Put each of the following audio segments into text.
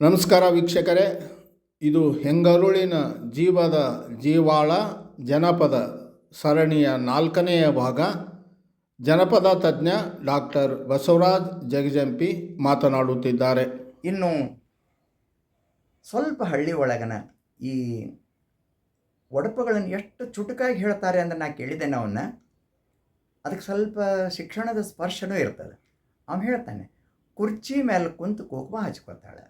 ನಮಸ್ಕಾರ ವೀಕ್ಷಕರೇ. ಇದು ಹೆಂಗರುಳಿನ ಜೀವದ ಜೀವಾಳ ಜನಪದ ಸರಣಿಯ ನಾಲ್ಕನೆಯ ಭಾಗ. ಜನಪದ ತಜ್ಞ ಡಾಕ್ಟರ್ ಬಸವರಾಜ್ ಜಗಜಂಪಿ ಮಾತನಾಡುತ್ತಿದ್ದಾರೆ. ಇನ್ನು ಸ್ವಲ್ಪ ಹಳ್ಳಿ ಒಳಗನ ಈ ಒಡಪುಗಳನ್ನು ಎಷ್ಟು ಚುಟುಕಾಗಿ ಹೇಳ್ತಾರೆ ಅಂತ ನಾ ಕೇಳಿದ್ದೇನೆ ಅವನ್ನ. ಅದಕ್ಕೆ ಸ್ವಲ್ಪ ಶಿಕ್ಷಣದ ಸ್ಪರ್ಶನೂ ಇರ್ತದೆ. ಅವನು ಹೇಳ್ತಾನೆ, ಕುರ್ಚಿ ಮೇಲೆ ಕುಂತು ಕುಂಕುಮ ಹಚ್ಕೋತಾಳೆ.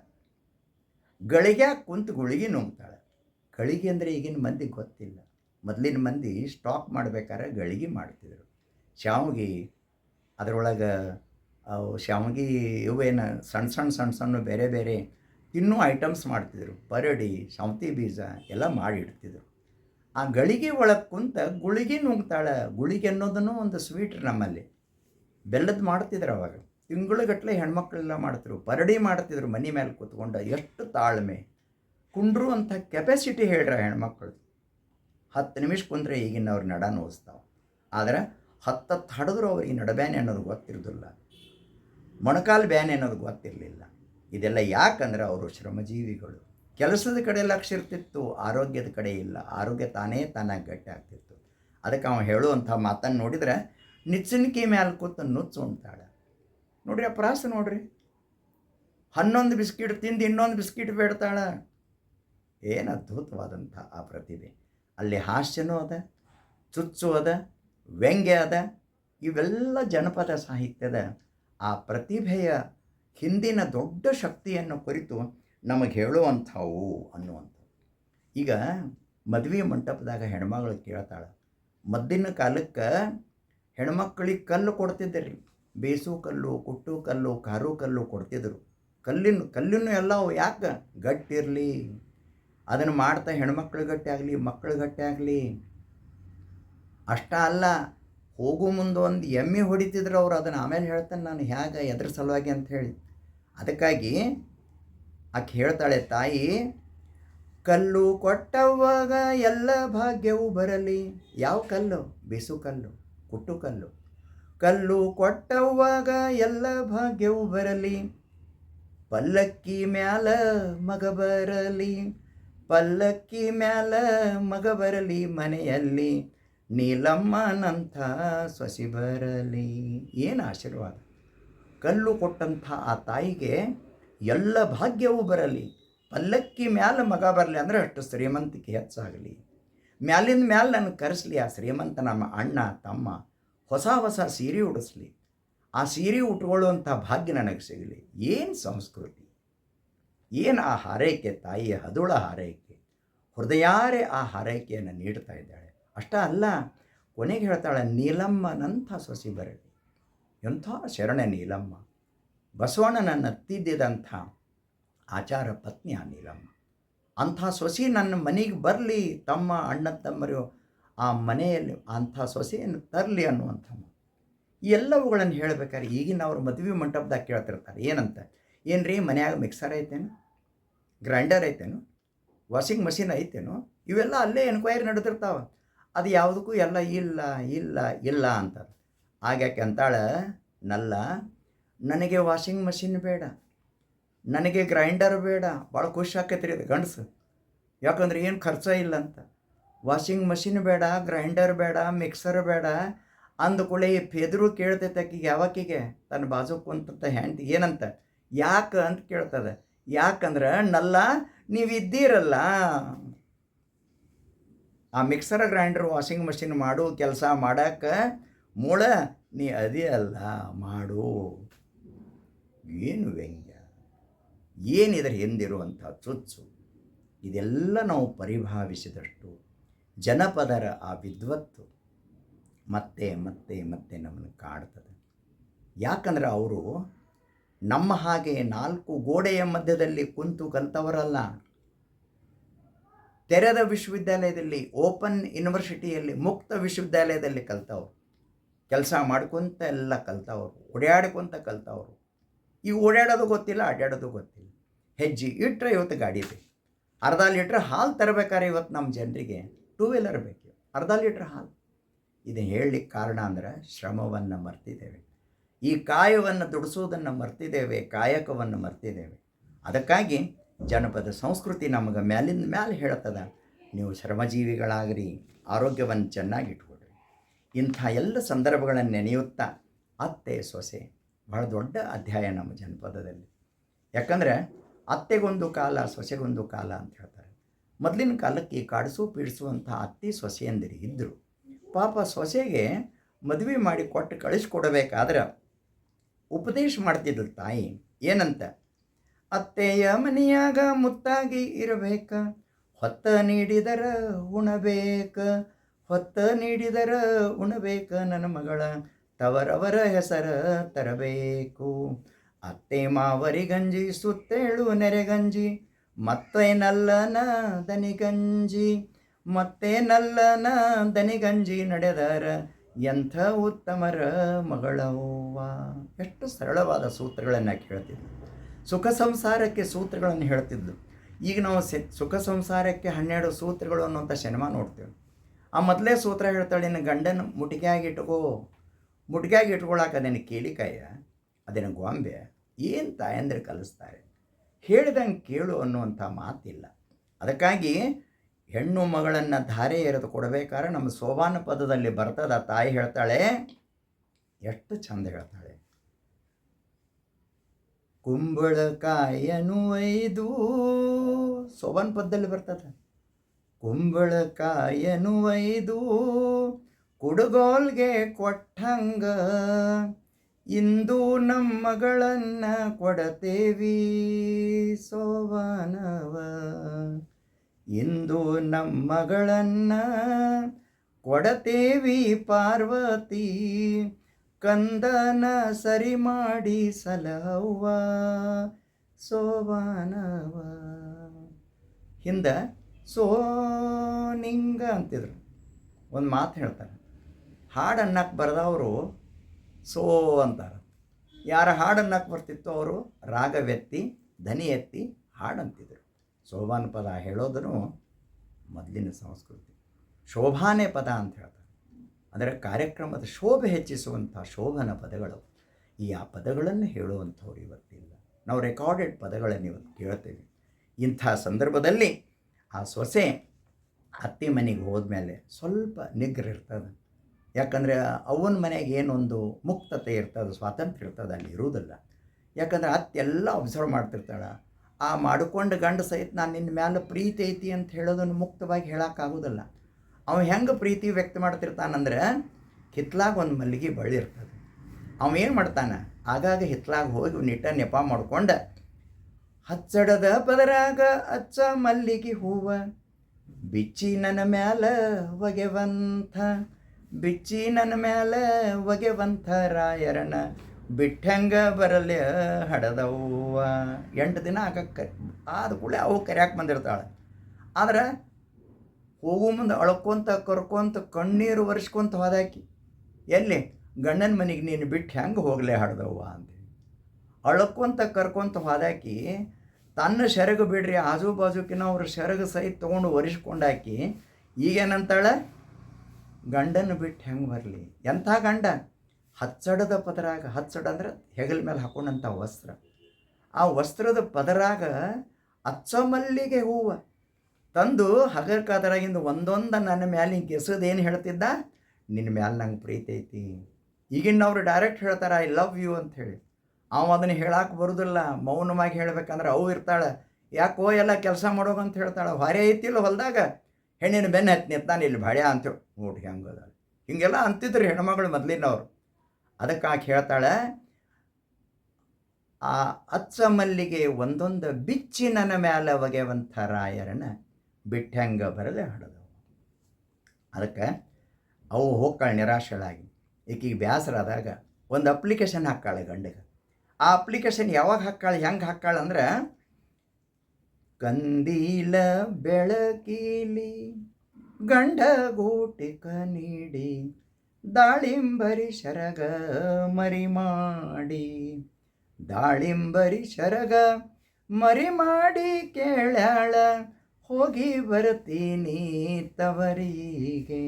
ಗಳಿಗ್ಯಾಗ ಕುಂತು ಗುಳಿಗೆ ನುಂಗ್ತಾಳೆ. ಗಳಿಗೆ ಅಂದರೆ ಈಗಿನ ಮಂದಿಗೆ ಗೊತ್ತಿಲ್ಲ. ಮೊದಲಿನ ಮಂದಿ ಸ್ಟಾಕ್ ಮಾಡ್ಬೇಕಾದ್ರೆ ಗಳಿಗೆ ಮಾಡ್ತಿದ್ರು. ಶಾವಿಗೆ ಅದರೊಳಗೆ ಅವು ಶಾವ್ಗೆ ಇವೇನು ಸಣ್ಣ ಸಣ್ಣ ಸಣ್ಣ ಸಣ್ಣ ಬೇರೆ ಬೇರೆ ಇನ್ನೂ ಐಟಮ್ಸ್ ಮಾಡ್ತಿದ್ರು. ಪರಡಿ ಶಾಂತಿ ಬೀಜ ಎಲ್ಲ ಮಾಡಿ ಇಡ್ತಿದ್ರು ಆ ಗಳಿಗೆ ಒಳಗೆ ಕುಂತ ಗುಳಿಗೆ ನುಂಗ್ತಾಳೆ. ಗುಳಿಗೆ ಅನ್ನೋದನ್ನು ಒಂದು ಸ್ವೀಟ್ ನಮ್ಮಲ್ಲಿ. ಬೆಲ್ಲದ ಮಾಡ್ತಿದ್ರು ಅವಾಗ. ತಿಂಗಳುಗಟ್ಟಲೆ ಹೆಣ್ಮಕ್ಳೆಲ್ಲ ಮಾಡ್ತಿದ್ರು, ಪರಡಿ ಮಾಡ್ತಿದ್ರು, ಮನೆ ಮೇಲೆ ಕೂತ್ಕೊಂಡು ಎಷ್ಟು ತಾಳ್ಮೆ. ಕುಂಡ್ರು ಅಂತ ಕೆಪಾಸಿಟಿ ಹೇಳ್ರ ಹೆಣ್ಮಕ್ಳು. ಹತ್ತು ನಿಮಿಷ ಕುಂದ್ರೆ ಈಗಿನವ್ರು ನಡ ನೋಸ್ತಾವೆ. ಆದರೆ ಹತ್ತತ್ತು ಹಡಿದ್ರು ಅವ್ರಿಗೆ ನಡಬ್ಯಾನೆ ಅನ್ನೋದು ಗೊತ್ತಿರೋದಿಲ್ಲ. ಮೊಣಕಾಲು ಬ್ಯಾನೆ ಅನ್ನೋದು ಗೊತ್ತಿರಲಿಲ್ಲ. ಇದೆಲ್ಲ ಯಾಕಂದ್ರೆ ಅವರು ಶ್ರಮಜೀವಿಗಳು. ಕೆಲಸದ ಕಡೆ ಲಕ್ಷ ಇರ್ತಿತ್ತು, ಆರೋಗ್ಯದ ಕಡೆ ಇಲ್ಲ. ಆರೋಗ್ಯ ತಾನೇ ತಾನಾಗಿ ಗಟ್ಟಿ ಆಗ್ತಿತ್ತು. ಅದಕ್ಕೆ ಅವನು ಹೇಳುವಂಥ ಮಾತನ್ನು ನೋಡಿದ್ರೆ ನಿಚ್ಚಿನಕಿ ಮ್ಯಾಲೆ ಕೂತು ನುಚ್ಚು ಉಣ್ತಾಳೆ ನೋಡ್ರಿ ಆ ಪ್ರಾಸ ನೋಡ್ರಿ. ಹನ್ನೊಂದು ಬಿಸ್ಕಿಟ್ ತಿಂದು ಇನ್ನೊಂದು ಬಿಸ್ಕಿಟ್ ಬೇಡ್ತಾಳೆ. ಏನು ಅದ್ಭುತವಾದಂಥ ಆ ಪ್ರತಿಭೆ. ಅಲ್ಲಿ ಹಾಸ್ಯನೂ ಅದ, ಚುಚ್ಚು ಅದ, ವ್ಯಂಗ್ಯ ಅದ, ಇವೆಲ್ಲ ಜನಪದ ಸಾಹಿತ್ಯದ ಆ ಪ್ರತಿಭೆಯ ಹಿಂದಿನ ದೊಡ್ಡ ಶಕ್ತಿಯನ್ನು ಕುರಿತು ನಮಗೆ ಹೇಳುವಂಥವು ಅನ್ನುವಂಥವು ಈಗ ಮದುವೆ ಮಂಟಪದಾಗ ಹೆಣ್ಮಗಳು ಕೇಳ್ತಾಳೆ, ಮದ್ದಿನ ಕಾಲಕ್ಕೆ ಹೆಣ್ಮಕ್ಳಿಗೆ ಕಲ್ಲು ಕೊಡ್ತಿದ್ದರು. ಬೇಸು ಕಲ್ಲು, ಕುಟ್ಟು ಕಲ್ಲು, ಕಾರು ಕಲ್ಲು ಕೊಡ್ತಿದ್ರು. ಕಲ್ಲಿನ ಕಲ್ಲಿನೂ ಎಲ್ಲ ಅವು ಯಾಕೆ ಗಟ್ಟಿರಲಿ? ಅದನ್ನು ಮಾಡ್ತಾ ಹೆಣ್ಮಕ್ಳು ಗಟ್ಟಿ ಆಗಲಿ ಮಕ್ಕಳು ಗಟ್ಟಿ ಆಗಲಿ ಅಷ್ಟ ಅಲ್ಲ, ಹೋಗು ಮುಂದೆ ಒಂದು ಎಮ್ಮೆ ಹೊಡಿತಿದ್ರು ಅವ್ರು, ಅದನ್ನು ಆಮೇಲೆ ಹೇಳ್ತಾನೆ ನಾನು ಹೇಗೆ ಎದ್ರ ಸಲುವಾಗಿ ಅಂತ ಹೇಳಿ. ಅದಕ್ಕಾಗಿ ಆಕೆ ಹೇಳ್ತಾಳೆ, ತಾಯಿ, ಕಲ್ಲು ಕೊಟ್ಟವಾಗ ಎಲ್ಲ ಭಾಗ್ಯವು ಬರಲಿ. ಯಾವ ಕಲ್ಲು? ಬಿಸು ಕಲ್ಲು, ಕುಟ್ಟು ಕಲ್ಲು. ಕಲ್ಲು ಕೊಟ್ಟವಾಗ ಎಲ್ಲ ಭಾಗ್ಯವು ಬರಲಿ. ಪಲ್ಲಕ್ಕಿ ಮ್ಯಾಲ ಮಗ ಬರಲಿ. ಪಲ್ಲಕ್ಕಿ ಮ್ಯಾಲ ಮಗ ಬರಲಿ ಮನೆಯಲ್ಲಿ. ನೀಲಮ್ಮನಂಥ ಸೊಸಿ ಬರಲಿ. ಏನು ಆಶೀರ್ವಾದ. ಕಲ್ಲು ಕೊಟ್ಟಂಥ ಆ ತಾಯಿಗೆ ಎಲ್ಲ ಭಾಗ್ಯವೂ ಬರಲಿ. ಪಲ್ಲಕ್ಕಿ ಮ್ಯಾಲ ಮಗ ಬರಲಿ ಅಂದರೆ ಅಷ್ಟು ಶ್ರೀಮಂತಿಕೆ ಹೆಚ್ಚಾಗಲಿ. ಮ್ಯಾಲಿಂದ ಮ್ಯಾಲೆ ನನಗೆ ಕರೆಸ್ಲಿ ಆ ಶ್ರೀಮಂತ ನಮ್ಮ ಅಣ್ಣ, ತಮ್ಮ. ಹೊಸ ಹೊಸ ಸೀರೆ ಉಡಿಸ್ಲಿ. ಆ ಸೀರೆ ಉಟ್ಕೊಳ್ಳುವಂಥ ಭಾಗ್ಯ ನನಗೆ ಸಿಗಲಿ. ಏನು ಸಂಸ್ಕೃತಿ? ಏನು ಆ ಹಾರೈಕೆ ತಾಯಿಯ ಹದುಳ ಹಾರೈಕೆ? ಹೃದಯಾರೆ ಆ ಹಾರೈಕೆಯನ್ನು ನೀಡ್ತಾ ಇದ್ದಾಳೆ. ಅಷ್ಟೇ ಅಲ್ಲ, ಕೊನೆಗೆ ಹೇಳ್ತಾಳೆ, ನೀಲಮ್ಮನಂಥ ಸೊಸಿ ಬರಲಿ. ಎಂಥ ಶರಣೆ ನೀಲಮ್ಮ. ಬಸವಣ್ಣನನ್ನು ತಿದ್ದಿದಂಥ ಆಚಾರ ಪತ್ನಿ ಆ ನೀಲಮ್ಮ. ಅಂಥ ಸೊಸಿ ನನ್ನ ಮನೆಗೆ ಬರಲಿ, ತಮ್ಮ ಅಣ್ಣ, ತಮ್ಮರು ಆ ಮನೆಯಲ್ಲಿ ಅಂಥ ಸೊಸೆಯನ್ನು ತರಲಿ ಅನ್ನುವಂಥ. ಈ ಎಲ್ಲವುಗಳನ್ನು ಹೇಳ್ಬೇಕಾದ್ರೆ ಈಗಿನ ಅವರು ಮದುವೆ ಮಂಟಪದಾಗ ಕೇಳ್ತಿರ್ತಾರೆ, ಏನಂತ? ಏನು ರೀ ಮನ್ಯಾಗ ಮಿಕ್ಸರ್ ಐತೇನು? ಗ್ರೈಂಡರ್ ಐತೇನು? ವಾಷಿಂಗ್ ಮಷಿನ್ ಐತೇನು? ಇವೆಲ್ಲ ಅಲ್ಲೇ ಎನ್ಕ್ವೈರಿ ನಡೆದಿರ್ತಾವೆ ಅದು ಯಾವುದಕ್ಕೂ ಎಲ್ಲ ಇಲ್ಲ ಇಲ್ಲ ಇಲ್ಲ ಅಂತಾರೆ. ಆಗ್ಯಾಕೆ ಅಂತಾಳೆ, ನಲ್ಲ, ನನಗೆ ವಾಷಿಂಗ್ ಮಷಿನ್ ಬೇಡ, ನನಗೆ ಗ್ರೈಂಡರ್ ಬೇಡ, ಭಾಳ ಖುಷಿ ಆಕೈತ್ರಿ ಅದು ಗಂಡಸು. ಯಾಕಂದ್ರೆ ಏನು ಖರ್ಚ ಇಲ್ಲ ಅಂತ. ವಾಷಿಂಗ್ ಮಷಿನ್ ಬೇಡ ಗ್ರೈಂಡರ್ ಬೇಡ ಮಿಕ್ಸರ್ ಬೇಡ. ಅಂದ್ಕೊಳ್ಳೆ ಈ ಫೆದ್ರು ಕೇಳ್ತೈತೆ ಆಕಿಗೆ ಯಾವಕ್ಕಿಗೆ ತನ್ನ ಬಾಜು ಕುಂತಂತ ಹೆಂಡ್ತಿ ಏನಂತ? ಯಾಕೆ ಅಂತ ಕೇಳ್ತದೆ. ಯಾಕಂದ್ರೆ ನಲ್ಲ, ನೀವು ಇದ್ದೀರಲ್ಲ. ಆ ಮಿಕ್ಸರ್ ಗ್ರೈಂಡರ್ ವಾಷಿಂಗ್ ಮಷಿನ್ ಮಾಡು, ಕೆಲಸ ಮಾಡಕ್ಕೆ ಮೂಳ, ನೀ ಅದೇ ಅಲ್ಲ, ಮಾಡು. ಏನು ವ್ಯಂಗ್ಯ? ಏನಿದ್ರ ಹಿಂದಿರುವಂಥ ಚುಚ್ಚು? ಇದೆಲ್ಲ ನಾವು ಪರಿಭಾವಿಸಿದಷ್ಟು ಜನಪದರ ಆ ವಿದ್ವತ್ತು ಮತ್ತೆ ಮತ್ತೆ ಮತ್ತೆ ನಮ್ಮನ್ನು ಕಾಡ್ತದೆ. ಯಾಕಂದ್ರೆ ಅವರು ನಮ್ಮ ಹಾಗೆ ನಾಲ್ಕು ಗೋಡೆಯ ಮಧ್ಯದಲ್ಲಿ ಕುಂತು ಕಲ್ತವರಲ್ಲ. ತೆರೆದ ವಿಶ್ವವಿದ್ಯಾಲಯದಲ್ಲಿ, ಓಪನ್ ಯೂನಿವರ್ಸಿಟಿಯಲ್ಲಿ, ಮುಕ್ತ ವಿಶ್ವವಿದ್ಯಾಲಯದಲ್ಲಿ ಕಲ್ತವ್ರು. ಕೆಲಸ ಮಾಡ್ಕೊತ ಎಲ್ಲ ಕಲ್ತವ್ರು, ಓಡಾಡ್ಕೊತ ಕಲ್ತವ್ರು. ಈ ಓಡಾಡೋದು ಗೊತ್ತಿಲ್ಲ ಅಡ್ಡಾಡೋದು ಗೊತ್ತಿಲ್ಲ. ಹೆಜ್ಜೆ ಇಟ್ಟರೆ ಇವತ್ತು ಗಾಡಿ ಇದೆ. ಅರ್ಧ ಲೀಟ್ರ್ ಹಾಲು ತರಬೇಕಾದ್ರೆ ಇವತ್ತು ನಮ್ಮ ಜನರಿಗೆ ಟೂ ವೀಲರ್ ಬೇಕು. ಅರ್ಧ ಲೀಟ್ರ್ ಹಾಲು. ಇದನ್ನು ಹೇಳಲಿಕ್ಕೆ ಕಾರಣ ಅಂದ್ರೆ ಶ್ರಮವನ್ನು ಮರ್ತಿದ್ದೇವೆ. ಈ ಕಾಯವನ್ನು ದುಡಿಸೋದನ್ನು ಮರ್ತಿದ್ದೇವೆ, ಕಾಯಕವನ್ನು ಮರ್ತಿದ್ದೇವೆ. ಅದಕ್ಕಾಗಿ ಜನಪದ ಸಂಸ್ಕೃತಿ ನಮಗೆ ಮ್ಯಾಲಿಂದ ಮ್ಯಾಲೆ ಹೇಳ್ತದ ನೀವು ಶ್ರಮಜೀವಿಗಳಾಗ್ರಿ, ಆರೋಗ್ಯವನ್ನು ಚೆನ್ನಾಗಿ ಇಟ್ಕೊಳ್ರಿ. ಇಂಥ ಎಲ್ಲ ಸಂದರ್ಭಗಳನ್ನು ನೆನೆಯುತ್ತಾ ಅತ್ತೆ, ಸೊಸೆ, ಬಹಳ ದೊಡ್ಡ ಅಧ್ಯಾಯ ನಮ್ಮ ಜನಪದದಲ್ಲಿ. ಯಾಕಂದರೆ ಅತ್ತೆಗೊಂದು ಕಾಲ, ಸೊಸೆಗೊಂದು ಕಾಲ ಅಂತ ಹೇಳ್ತಾರೆ. ಮೊದಲಿನ ಕಾಲಕ್ಕೆ ಕಾಡಿಸು ಪೀಡಿಸುವಂಥ ಅತ್ತಿ ಸೊಸೆಯಂದಿರು ಇದ್ದರು ಪಾಪ ಸೊಸೆಗೆ ಮದುವೆ ಮಾಡಿ ಕೊಟ್ಟು ಕಳಿಸ್ಕೊಡ್ಬೇಕಾದ್ರೆ ಉಪದೇಶ ಮಾಡ್ತಿದ್ಳು ತಾಯಿ. ಏನಂತ? ಅತ್ತೆಯ ಮನೆಯಾಗ ಮುತ್ತಾಗಿ ಇರಬೇಕ, ಹೊತ್ತ ನೀಡಿದರ ಉಣಬೇಕ, ಹೊತ್ತ ನೀಡಿದರ ಉಣಬೇಕ ನನ್ನ ಮಗಳ, ತವರವರ ಹೆಸರ ತರಬೇಕು. ಅತ್ತೆ ಮಾವರಿ ಗಂಜಿ ಸುತ್ತೇಳು ನೆರೆಗಂಜಿ ಮತ್ತೆ ನಲ್ಲನ ದನಿಗಂಜಿ ಮತ್ತೆ ನಲ್ಲನ ದನಿಗಂಜಿ ನಡೆದರ, ಎಂಥ ಉತ್ತಮರ ಮಗಳವ್ವ. ಎಷ್ಟು ಸರಳವಾದ ಸೂತ್ರಗಳನ್ನು ಕೇಳ್ತಿದ್ದು ಸುಖ ಸಂಸಾರಕ್ಕೆ ಸೂತ್ರಗಳನ್ನು ಹೇಳ್ತಿದ್ದು ಈಗ ನಾವು ಸೆ, ಸುಖ ಸಂಸಾರಕ್ಕೆ ಹನ್ನೆರಡು ಸೂತ್ರಗಳು ಅನ್ನುವಂಥ ಸಿನಿಮಾ ನೋಡ್ತೇವೆ. ಆ ಮೊದಲೇ ಸೂತ್ರ ಹೇಳ್ತಾಳೆ, ನಿನ್ನ ಗಂಡನ ಮುಟಿಗೆಯಾಗಿ ಇಟ್ಕೋ. ಮುಟಿಗೆಯಾಗಿ ಇಟ್ಕೊಳಕ್ಕೆ ಅದೇನು ಕೇಳಿಕಾಯ? ಅದೇನು ಗೊಂಬೆ? ಏನು ತಾಯಂದ್ರೆ ಕಲಿಸ್ತಾರೆ? ಹೇಳಿದಂಗೆ ಕೇಳು ಅನ್ನುವಂಥ ಮಾತಿಲ್ಲ. ಅದಕ್ಕಾಗಿ ಹೆಣ್ಣು ಮಗಳನ್ನು ಧಾರೆ ಎರೆದು ಕೊಡಬೇಕಾದ್ರೆ ನಮ್ಮ ಸೋಬಾನ ಪದದಲ್ಲಿ ಬರ್ತದ ತಾಯಿ ಹೇಳ್ತಾಳೆ, ಎಷ್ಟು ಚಂದ ಹೇಳ್ತಾಳೆ. ಕುಂಬಳಕಾಯನು ಐದು ಸೋಬಾನ ಪದದಲ್ಲಿ ಬರ್ತದ. ಕುಂಬಳಕಾಯನು ಐದು, ಕುಡುಗೋಲ್ಗೆ ಕೊಟ್ಟಂಗ ಇಂದು ನಮ್ಮಗಳನ್ನ ಕೊಡತೇವಿ ಸೋವಾನವ. ಇಂದು ನಮ್ಮಗಳನ್ನ ಕೊಡತೇವಿ ಪಾರ್ವತಿ. ಕಂದನ ಸರಿ ಮಾಡಿ ಸಲಹವ್ವ ಸೋವಾನವ. ಹಿಂದೆ ಸೋ ನಿಂಗ ಅಂತಿದ್ರು. ಒಂದು ಮಾತು ಹೇಳ್ತಾರೆ. ಹಾಡು ಅನ್ನಕ್ಕೆ ಬರೆದವರು ಸೋ ಅಂತಾರೆ. ಯಾರ ಹಾಡು ಅನ್ನಕ್ಕೆ ಬರ್ತಿತ್ತು ಅವರು ರಾಗವೆತ್ತಿ ಧನಿ ಎತ್ತಿ ಹಾಡಂತಿದ್ರು. ಸೋಬಾನ ಪದ ಹೇಳೋದನ್ನು ಮೊದಲಿನ ಸಂಸ್ಕೃತಿ. ಶೋಭಾನೆ ಪದ ಅಂತ ಹೇಳ್ತಾರೆ. ಅಂದರೆ ಕಾರ್ಯಕ್ರಮದ ಶೋಭೆ ಹೆಚ್ಚಿಸುವಂಥ ಶೋಭನ ಪದಗಳು ಈ ಆ ಪದಗಳನ್ನು ಹೇಳುವಂಥವ್ರು ಇವತ್ತಿಲ್ಲ. ನಾವು ರೆಕಾರ್ಡೆಡ್ ಪದಗಳನ್ನು ಇವತ್ತು ಕೇಳ್ತೇವೆ. ಇಂಥ ಸಂದರ್ಭದಲ್ಲಿ ಆ ಸೊಸೆ ಅತ್ತೆ ಮನೆಗೆ ಹೋದ್ಮೇಲೆ ಸ್ವಲ್ಪ ನಿಗ್ರಿರ್ತದೆ ಯಾಕಂದರೆ ಅವನ ಮನೆಗೆ ಏನೊಂದು ಮುಕ್ತತೆ ಇರ್ತದೆ ಸ್ವಾತಂತ್ರ್ಯ ಇರ್ತದೆ, ಅಲ್ಲಿ ಇರುವುದಿಲ್ಲ. ಯಾಕಂದ್ರೆ ಅತ್ತೆಲ್ಲ ಅಬ್ಸರ್ವ್ ಮಾಡ್ತಿರ್ತಾಳೆ. ಆ ಮಾಡಿಕೊಂಡು ಗಂಡ ಸಹಿತ ನಾನು ನಿನ್ನ ಮ್ಯಾಲೆ ಪ್ರೀತಿ ಐತಿ ಅಂತ ಹೇಳೋದನ್ನು ಮುಕ್ತವಾಗಿ ಹೇಳೋಕ್ಕಾಗೋದಿಲ್ಲ. ಅವ ಹೆಂಗೆ ಪ್ರೀತಿ ವ್ಯಕ್ತ ಮಾಡ್ತಿರ್ತಾನಂದ್ರೆ ಹಿತ್ಲಾಗ ಒಂದು ಮಲ್ಲಿಗೆ ಬಳ್ಳಿ ಇರ್ತದೆ. ಅವ ಏನು ಮಾಡ್ತಾನೆ? ಆಗಾಗ ಹಿತ್ಲಾಗ ಹೋಗಿ ನಿಟ್ಟ ನೆಪ ಮಾಡ್ಕೊಂಡು ಹಚ್ಚಡದ ಪದರಾಗ ಅಚ್ಚ ಮಲ್ಲಿಗೆ ಹೂವ, ಬಿಚ್ಚಿ ನನ್ನ ಮ್ಯಾಲ ಒಗೆವಂಥ ಬಿಚ್ಚಿ ನನ್ನ ಮ್ಯಾಲ ಒಗೆವಂಥ ರಾಯರನ ಬಿಟ್ಟಂಗ ಬರಲ್ಯ ಹಡದವ್ವ. ಎಂಟು ದಿನ ಆಗಕ್ಕೆ ಆದ ಕೂಡಲೇ ಅವು ಕರ್ಯಾಕೆ ಬಂದಿರ್ತಾಳೆ. ಆದ್ರೆ ಹೋಗೋ ಮುಂದೆ ಅಳ್ಕೊಂತ ಕರ್ಕೊಂತ ಕಣ್ಣೀರು ಒರೆಸ್ಕೊಂತ ಹೋದಾಕಿ, ಎಲ್ಲಿ? ಗಂಡನ ಮನೆಗೆ ನೀನು ಬಿಟ್ಟು ಹೆಂಗೆ ಹೋಗಲೇ ಹಾಡ್ದವ್ವ ಅಂತ ಅಳ್ಕೊಂತ ಕರ್ಕೊಂತ ಹೋದಾಕಿ, ತನ್ನ ಸೆರಗು ಬಿಡ್ರಿ, ಆಜು ಬಾಜುಕಿನ ಅವ್ರ ಸೆರಗು ಸಹಿತ ತೊಗೊಂಡು ಒರೆಸ್ಕೊಂಡಾಕಿ, ಈಗೇನಂತಾಳೆ? ಗಂಡನ ಬಿಟ್ಟು ಹೆಂಗೆ ಬರಲಿ? ಎಂಥ ಗಂಡ? ಹಚ್ಚಡದ ಪದರಾಗ, ಹಚ್ಚಡ ಅಂದ್ರೆ ಹೆಗಲ ಮೇಲೆ ಹಾಕೊಂಡಂಥ ವಸ್ತ್ರ. ಆ ವಸ್ತ್ರದ ಪದರಾಗ ಅಚ್ಚ ಮಲ್ಲಿಗೆ ಹೂವು. ತಂದು ಹಗರ್ಕಾದರಾಗಿಂದ ಒಂದೊಂದು ನನ್ನ ಮ್ಯಾಲೆ ಹಿಂಗೆ ಏನು ಹೇಳ್ತಿದ್ದ? ನಿನ್ನ ಮ್ಯಾಲೆ ನಂಗೆ ಪ್ರೀತಿ ಐತಿ. ಈಗಿನವ್ರು ಡೈರೆಕ್ಟ್ ಹೇಳ್ತಾರೆ ಐ ಲವ್ ಯು ಅಂತ ಹೇಳಿ. ಅವ ಅದನ್ನು ಹೇಳಕ್ಕೆ ಬರೋದಿಲ್ಲ. ಮೌನವಾಗಿ ಹೇಳ್ಬೇಕಂದ್ರೆ ಅವು ಇರ್ತಾಳೆ. ಯಾಕೋ ಎಲ್ಲ ಕೆಲಸ ಮಾಡೋಗಂತ ಹೇಳ್ತಾಳೆ. ಹೊರೆ ಐತಿಲ್ಲ ಹೊಲದಾಗ. ಹೆಣ್ಣಿನ ಬೆನ್ನ ಹತ್ತಿ ನಿಂತಾನೆ ಇಲ್ಲಿ ಭಾಳ ಅಂತೇಳಿ ನೋಡ್ರಿ ಹೆಂಗದ ಹಿಂಗೆಲ್ಲ ಅಂತಿದ್ರು ಹೆಣ್ಮಗಳು ಮೊದಲಿನವ್ರು ಅದಕ್ಕೆ ಆಕೆ ಹೇಳ್ತಾಳೆ, ಆ ಅಚ್ಚ ಮಲ್ಲಿಗೆ ಒಂದೊಂದು ಬಿಚ್ಚಿ ನನ್ನ ಮ್ಯಾಲ ಒಗೆವಂಥ ರಾಯರನ ಬಿಟ್ಟಂಗ ಬರದೆ ಹಡದವು. ಅದಕ್ಕೆ ಅವು ಹೋಗ್ತಾಳೆ ನಿರಾಶಳಾಗಿ ಈಕಿಗೆ ಬೇಸರಾದಾಗ ಒಂದು ಅಪ್ಲಿಕೇಶನ್ ಹಾಕ್ಕಾಳೆ ಗಂಡಿಗೆ. ಆ ಅಪ್ಲಿಕೇಶನ್ ಯಾವಾಗ ಹಾಕ್ಕಾಳೆ, ಹೆಂಗೆ ಹಾಕ್ಕಾಳೆ ಅಂದ್ರೆ ಕಂದೀಲ ಬೆಳಕೀಲಿ ಗಂಡ ಗೂಟಿಕ ನೀಡಿ ದಾಳಿಂಬರಿ ಶರಗ ಮರಿ ಮಾಡಿ ದಾಳಿಂಬರಿ ಶರಗ ಮರಿ ಮಾಡಿ ಕೇಳ್ಯಾಳ, ಹೋಗಿ ಬರ್ತೀನಿ ತವರಿಗೆ.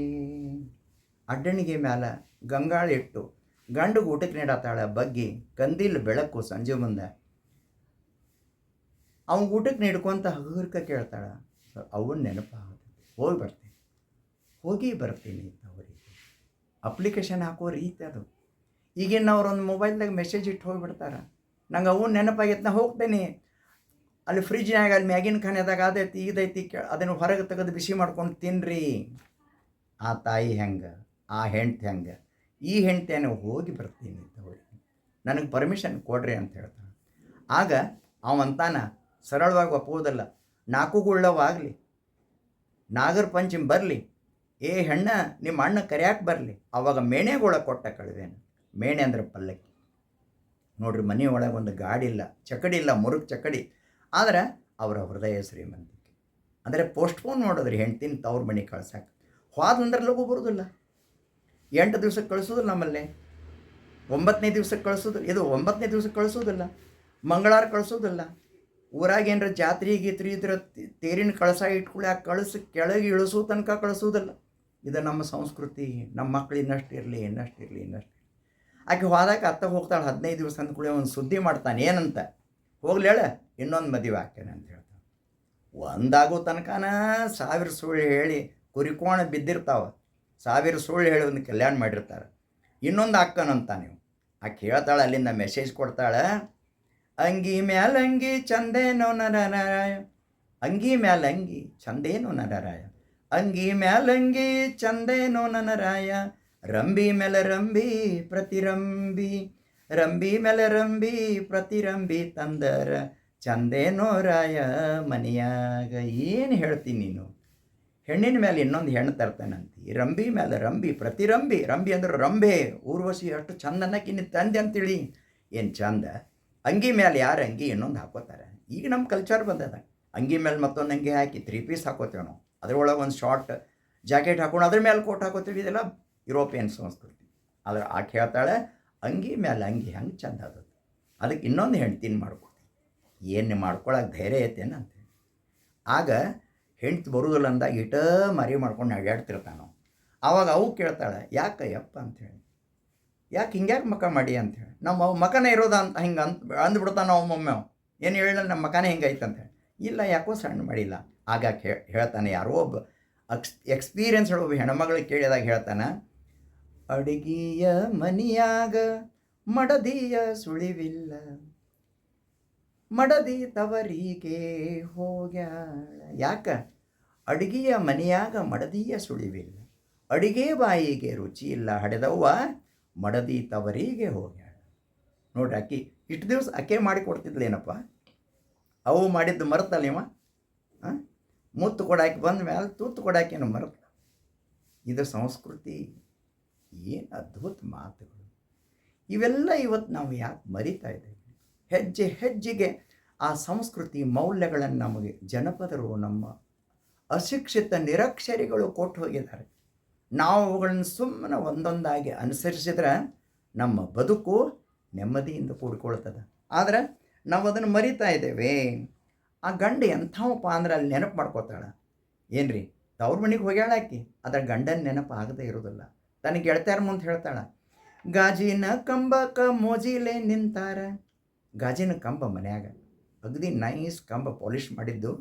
ಅಡ್ಡಣಿಗೆ ಮ್ಯಾಲ ಗಂಗಾಳಿಟ್ಟು ಗಂಡು ಊಟಕ್ಕೆ ನೀಡತ್ತಾಳ ಬಗ್ಗಿ ಕಂದಿಲ್ ಬೆಳಕು ಸಂಜೆ ಮುಂದೆ ಅವ್ನ ಊಟಕ್ಕೆ ನೀಡ್ಕೊಂತ ಹಗುರ್ಕ ಕೇಳ್ತಾಳೆ ಅವನ ನೆನಪಾಗುತ್ತೆ ಹೋಗಿ ಬರ್ತೀನಿ. ಹೋಗಿ ಬರ್ತೀನಿ ಅವರಿಗೆ. ಅಪ್ಲಿಕೇಶನ್ ಹಾಕೋ ರೀತಿ ಅದು ಈಗಿನ ಅವ್ರು ಒಂದು ಮೊಬೈಲ್ದಾಗ ಮೆಸೇಜ್ ಇಟ್ಟು ಹೋಗಿಬಿಡ್ತಾರೆ ನಂಗೆ ಅವು ನೆನಪಾಗೈತೆ ನಾ ಹೋಗ್ತೇನೆ. ಅಲ್ಲಿ ಫ್ರಿಜ್ನಾಗ ಅಲ್ಲಿ ಮ್ಯಾಗಿನ ಖಾನೆದಾಗ ಅದೈತಿ, ಇದೈತಿ ಕೇ ಅದನ್ನು ಹೊರಗೆ ತೆಗೆದು ಬಿಸಿ ಮಾಡ್ಕೊಂಡು ತಿನ್ನಿರಿ ಆ ತಾಯಿ ಹೆಂಗೆ, ಆ ಹೆಂಡ್ತಿ ಹೆಂಗೆ, ಈ ಹೆಂಡ್ತಿಯನ್ನು ಹೋಗಿ ಬರ್ತೀನಿ ತಗೊಳ್ಳಿ ನನಗೆ ಪರ್ಮಿಷನ್ ಕೊಡ್ರಿ ಅಂತ ಹೇಳ್ತಾನೆ ಆಗ ಅವಂತಾನ ಸರಳವಾಗಿ ಒಪ್ಪುವುದಲ್ಲ. ನಾಕುಗುಳ್ಳವಾಗಲಿ. ನಾಗರ ಪಂಚಮಿ ಬರಲಿ. ಏ ಹೆಣ್ಣ, ನಿಮ್ಮ ಅಣ್ಣ ಕರ್ಯಾಕೆ ಬರಲಿ. ಅವಾಗ ಮೇಣೆಗೊಳ ಕೊಟ್ಟ ಕಳುವೇನು? ಮೇಣೆ ಅಂದ್ರೆ ಪಲ್ಲಕ್ಕಿ. ನೋಡ್ರಿ, ಮನೆ ಒಳಗೆ ಒಂದು ಗಾಡಿ ಇಲ್ಲ ಚಕಡಿ ಇಲ್ಲ ಮುರುಗ್ ಚಕಡಿ ಆದ್ರೆ ಅವರ ಹೃದಯ ಶ್ರೀಮಂತಿಕೆ. ಅಂದರೆ ಪೋಸ್ಟ್ಪೋನ್ ಮಾಡಿದ್ರಿ, ಹೆಂಡ್ತಿನ ತವ್ರ ಮನೆ ಕಳ್ಸಕ್ಕೆ ಹೋದಂದ್ರೆ ಲಘು ಬರೋದಿಲ್ಲ. ಎಂಟು ದಿವ್ಸಕ್ಕೆ ಕಳಿಸೋದಿಲ್ಲ ನಮ್ಮಲ್ಲಿ. ಒಂಬತ್ತನೇ ದಿವ್ಸಕ್ಕೆ ಕಳಿಸೋದು ಇದು ಒಂಬತ್ತನೇ ದಿವ್ಸಕ್ಕೆ ಕಳಿಸೋದಿಲ್ಲ. ಮಂಗಳವಾರ ಕಳಿಸೋದಿಲ್ಲ. ಊರಾಗ ಏನಾರ ಜಾತ್ರೆ ಗೀತ್ರಿ ಇದ್ರೆ ತೇರಿನ ಕಳಸ ಇಟ್ಕೊಳ್ಳಿ, ಆ ಕಳಿಸಿ ಕೆಳಗೆ ಇಳಿಸೋ ತನಕ ಕಳಿಸೋದಲ್ಲ. ಇದು ನಮ್ಮ ಸಂಸ್ಕೃತಿ, ನಮ್ಮ ಮಕ್ಳು ಇನ್ನಷ್ಟು ಇರಲಿ ಇನ್ನಷ್ಟು ಇರಲಿ, ಇನ್ನಷ್ಟು ಆಕೆ ಹೋದಾಗ ಅತ್ತ ಹೋಗ್ತಾಳೆ, ಹದಿನೈದು ದಿವಸ ಅಂದ್ಕೊಳ್ಳಿ ಒಂದು ಸುದ್ದಿ ಮಾಡ್ತಾನೆ, ಏನಂತ? ಹೋಗ್ಲಿ ಹೇಳ, ಇನ್ನೊಂದು ಮದುವೆ ಹಾಕ್ತೇನೆ ಅಂತ ಹೇಳ್ತಾನೆ ಒಂದಾಗೋ ತನಕನ ಸಾವಿರ ಸುಳ್ಳು ಹೇಳಿ ಕುರಿಕೋಣ ಬಿದ್ದಿರ್ತಾವ. ಸಾವಿರ ಸುಳ್ಳು ಹೇಳಿ ಒಂದು ಕಲ್ಯಾಣ ಮಾಡಿರ್ತಾರೆ. ಇನ್ನೊಂದು ಅಕ್ಕನಂತ ನೀವು. ಆಕೆ ಹೇಳ್ತಾಳೆ, ಅಲ್ಲಿಂದ ಮೆಸೇಜ್ ಕೊಡ್ತಾಳೆ ಅಂಗಿ ಮ್ಯಾಲಂಗಿ ಚಂದೇನೋ ನರರಾಯ ಅಂಗಿ ಮ್ಯಾಲಂಗಿ ಚಂದೇನೋ ನರರಾಯ ಅಂಗಿ ಮ್ಯಾಲಂಗಿ ಚಂದೇನೋ ನನರಾಯ ರಂಬಿ ಮೇಲೆ ರಂಬಿ ಪ್ರತಿರಂಬಿ ರಂಬಿ ಮೇಲೆ ರಂಬಿ ಪ್ರತಿರಂಬಿ ತಂದರ. ಚಂದೇನೋ ರಾಯ ಮನೆಯಾಗ ಏನು ಹೇಳ್ತೀನಿ ನೀನು? ಹೆಣ್ಣಿನ ಮೇಲೆ ಇನ್ನೊಂದು ಹೆಣ್ಣು ತರ್ತಾನಂತಿ. ರಂಬಿ ಮೇಲೆ ರಂಬಿ ಪ್ರತಿರಂಬಿ ರಂಬಿ ಅಂದ್ರೆ ರಂಬೆ ಊರ್ವಶಿ ಅಷ್ಟು ಚಂದ ನೀನು ತಂದೆ ಅಂತೇಳಿ. ಏನು ಚಂದ? ಅಂಗಿ ಮೇಲೆ ಯಾರು ಅಂಗಿ ಇನ್ನೊಂದು ಹಾಕೋತಾರೆ. ಈಗ ನಮ್ಮ ಕಲ್ಚರ್ ಬಂದದ. ಅಂಗಿ ಮೇಲೆ ಮತ್ತೊಂದು ಅಂಗಿ ಹಾಕಿ ತ್ರೀ ಪೀಸ್ ಹಾಕೋತೇವೆ ನಾವು. ಅದರೊಳಗೆ ಒಂದು ಶಾರ್ಟ್ ಜಾಕೆಟ್ ಹಾಕೊಂಡು ಅದ್ರ ಮೇಲೆ ಕೋಟ್ ಹಾಕೋತೀವಿ. ಇದೆಲ್ಲ ಯುರೋಪಿಯನ್ ಸಂಸ್ಕೃತಿ. ಆದ್ರೆ ಆಕೆ ಹೇಳ್ತಾಳೆ, ಅಂಗಿ ಮೇಲೆ ಅಂಗಿ ಹೆಂಗೆ ಚಂದ ಅದು ಅದಕ್ಕೆ ಇನ್ನೊಂದು ಹೆಂಡ್ತಿನ ಮಾಡ್ಕೊತೀನಿ ಏನು ಮಾಡ್ಕೊಳಕ್ಕೆ ಧೈರ್ಯ ಐತೇನು ಅಂತೇಳಿ ಆಗ ಹೆಂಡ್ತಿ ಬರುವುದಿಲ್ಲ ಅಂದಾಗ ಇಟ ಮರಿ ಮಾಡ್ಕೊಂಡು ಅಡ್ಯಾಡ್ತಿರ್ತಾನೆ ಅವಾಗ ಅವು ಕೇಳ್ತಾಳೆ ಯಾಕೆ ಯಪ್ಪ ಅಂಥೇಳಿ ಯಾಕೆ ಹಿಂಗ್ಯಾಕೆ ಮಕ ಮಾಡಿ ಅಂಥೇಳಿ ನಮ್ಮ ಅವು ಮಕನೇ ಇರೋದ ಅಂತ ಹಿಂಗೆ ಅಂತ ಅಂದ್ಬಿಡ್ತಾನೆ ಒಮ್ಮೊಮ್ಮೆ ಅವು ಏನು ಹೇಳಲ್ಲ ನಮ್ಮ ಮಕನೇ ಹಿಂಗೈತೆ ಅಂತ ಇಲ್ಲ, ಯಾಕೋ ಸಣ್ಣ ಮಾಡಿಲ್ಲ. ಆಗ ಹೇ ಹೇಳ್ತಾನೆ ಯಾರೋ ಒಬ್ಬ ಅಕ್ಸ್ ಎಕ್ಸ್ಪೀರಿಯನ್ಸ್ ಒಬ್ಬ ಹೆಣ್ಮಗಳಿಗೆ ಕೇಳಿದಾಗ ಹೇಳ್ತಾನೆ, ಅಡಿಗೆಯ ಮನಿಯಾಗ ಮಡದಿಯ ಸುಳಿವಿಲ್ಲ. ಮಡದಿ ತವರಿಗೆ ಹೋಗ್ಯಾಳ. ಯಾಕ? ಅಡಿಗೆಯ ಮನೆಯಾಗ ಮಡದಿಯ ಸುಳಿವಿಲ್ಲ. ಅಡಿಗೆ ಬಾಯಿಗೆ ರುಚಿ ಇಲ್ಲ. ಹಡೆದವ್ವ ಮಡದಿ ತವರಿಗೆ ಹೋಗ್ಯಾಳ. ನೋಡ್ರಿ ಅಕ್ಕಿ, ಇಷ್ಟು ದಿವಸ ಅಕ್ಕೆ ಮಾಡಿ ಕೊಡ್ತಿದ್ಲೇನಪ್ಪ ಅವು ಮಾಡಿದ್ದು ಮರತಲ್ಲ ಇವ? ಹಾಂ ಮುತ್ತು ಕೊಡಾಕಿ ಬಂದ ಮೇಲೆ ತುತ್ತು ಕೊಡಾಕೇನು ಮರತ. ಇದು ಸಂಸ್ಕೃತಿ. ಏನು ಅದ್ಭುತ ಮಾತುಗಳು. ಇವೆಲ್ಲ ಇವತ್ತು ನಾವು ಯಾಕೆ ಮರಿತಾ ಇದ್ದೇವೆ? ಹೆಜ್ಜೆ ಹೆಜ್ಜೆಗೆ ಆ ಸಂಸ್ಕೃತಿ ಮೌಲ್ಯಗಳನ್ನು ನಮಗೆ ಜನಪದರು ನಮ್ಮ ಅಶಿಕ್ಷಿತ ನಿರಕ್ಷರಿಗಳು ಕೊಟ್ಟು ಹೋಗಿದ್ದಾರೆ. ನಾವು ಅವುಗಳನ್ನು ಸುಮ್ಮನೆ ಒಂದೊಂದಾಗಿ ಅನುಸರಿಸಿದ್ರೆ ನಮ್ಮ ಬದುಕು ನೆಮ್ಮದಿಯಿಂದ ಕೂಡಿಕೊಳ್ತದೆ ಆದರೆ ನಾವು ಅದನ್ನು ಮರಿತಾ ಇದ್ದೇವೆ. ಆ ಗಂಡ ಎಂಥವಪ್ಪ ಅಂದ್ರೆ ಅಲ್ಲಿ ನೆನಪು ಮಾಡ್ಕೋತಾಳೆ. ಏನ್ರಿ ತವ್ರ ಮನೆಗೆ ಹೋಗ್ಯಾಳ ಆಕಿ. ಅದರ ಗಂಡನ ನೆನಪು ಆಗದೇ ಇರೋದಿಲ್ಲ ತನ್ನ ಗೆಳತ್ಯಾರ ಮುಂದೆ ಹೇಳ್ತಾಳೆ, ಗಾಜಿನ ಕಂಬಕ ಮೋಜಿಲೆ ನಿಂತಾರ. ಗಾಜಿನ ಕಂಬ ಮನ್ಯಾಗ. ಅಗದಿ ನೈಸ್ ಕಂಬ ಪಾಲಿಷ್ ಮಾಡಿದ್ದು.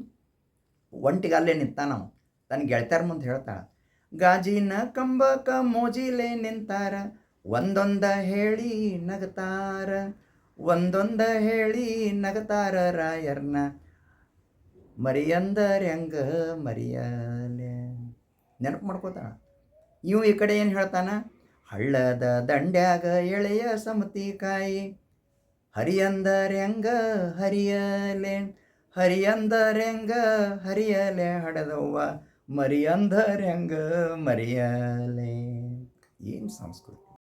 ಒಂಟಿಗಲ್ಲೇ ನಿಂತಾನ ಅವ. ತನ್ನ ಗೆಳತ್ಯಾರ ಮುಂದೆ ಹೇಳ್ತಾಳೆ ಗಾಜಿನ ಕಂಬಕ ಮೋಜಿಲೆ ನಿಂತಾರ, ಒಂದೊಂದ ಹೇಳಿ ನಗತಾರ, ಒಂದೊಂದ ಹೇಳಿ ನಗತಾರ ರಾಯರ್ನ. ಮರಿಯಂದರ್ಯಂಗ ಮರಿಯಲೆ. ನೆನಪು ಮಾಡ್ಕೋತಾಳ. ಇವು ಈ ಕಡೆ ಏನು ಹೇಳ್ತಾನ? ಹಳ್ಳದ ದಂಡ್ಯಾಗ ಎಳೆಯ ಸಮತಿಕಾಯಿ ಹರಿಯಂದರ್ಯಂಗ ಹರಿಯಲೆ. ಹರಿಯಂದರ್ಯಂಗ ಹರಿಯಲೆ ಹಡದವ್ವ. ಮರಿಯಂದರ್ಯಂಗ ಮರಿಯಲೆ ಏನು ಸಂಸ್ಕೃತಿ